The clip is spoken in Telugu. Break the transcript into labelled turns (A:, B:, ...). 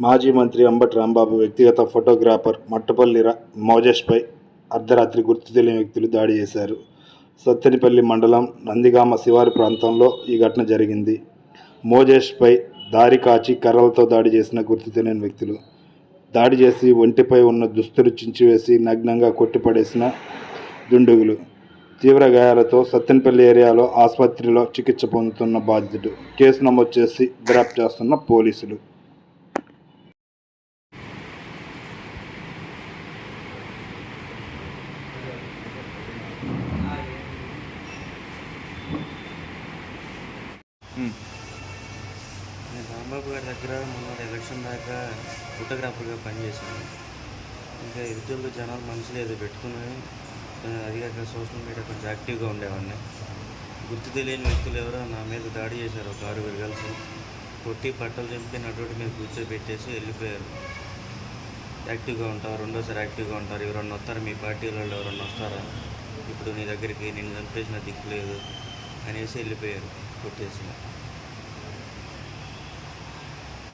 A: మాజీ మంత్రి అంబటి రాంబాబు వ్యక్తిగత ఫోటోగ్రాఫర్ మట్టపల్లి మోజేష్పై అర్ధరాత్రి గుర్తు తెలియని వ్యక్తులు దాడి చేశారు. సత్తెనపల్లి మండలం నందిగామ శివారి ప్రాంతంలో ఈ ఘటన జరిగింది. మోజేష్పై దారి కాచి కర్రలతో దాడి చేసిన గుర్తు తెలియని వ్యక్తులు. దాడి చేసి ఒంటిపై ఉన్న దుస్తులు చించివేసి నగ్నంగా కొట్టిపడేసిన దుండుగులు. తీవ్ర గాయాలతో సత్తెనపల్లి ఏరియాలో ఆసుపత్రిలో చికిత్స పొందుతున్న బాధితుడు. కేసు నమోదు చేసి దర్యాప్తు చేస్తున్న పోలీసులు.
B: నేను రాంబాబు గారి దగ్గర మొన్న ఎలక్షన్ దాకా ఫోటోగ్రాఫర్గా పనిచేశాను. ఇంకా ఎదుటిలో జనాలు మనసులో ఏదో పెట్టుకుని అది కాక సోషల్ మీడియా కొంచెం యాక్టివ్గా ఉండేవాడిని. గుర్తు తెలియని వ్యక్తులు ఎవరో నా మీద దాడి చేశారు. ఒక ఆరుగురు కలిసి కొట్టి బట్టలు చింపి నటువంటి మీద కూర్చోబెట్టేసి వెళ్ళిపోయారు. యాక్టివ్గా ఉంటారు రెండోసారి యాక్టివ్గా ఉంటారు. ఎవరన్నా వస్తారు? మీ పార్టీ వాళ్ళు ఎవరన్నా వస్తారా? ఇప్పుడు నీ దగ్గరికి నేను చంపేసిన దిక్కు లేదు. అనేసి వెళ్ళిపోయారు కొట్టేసి.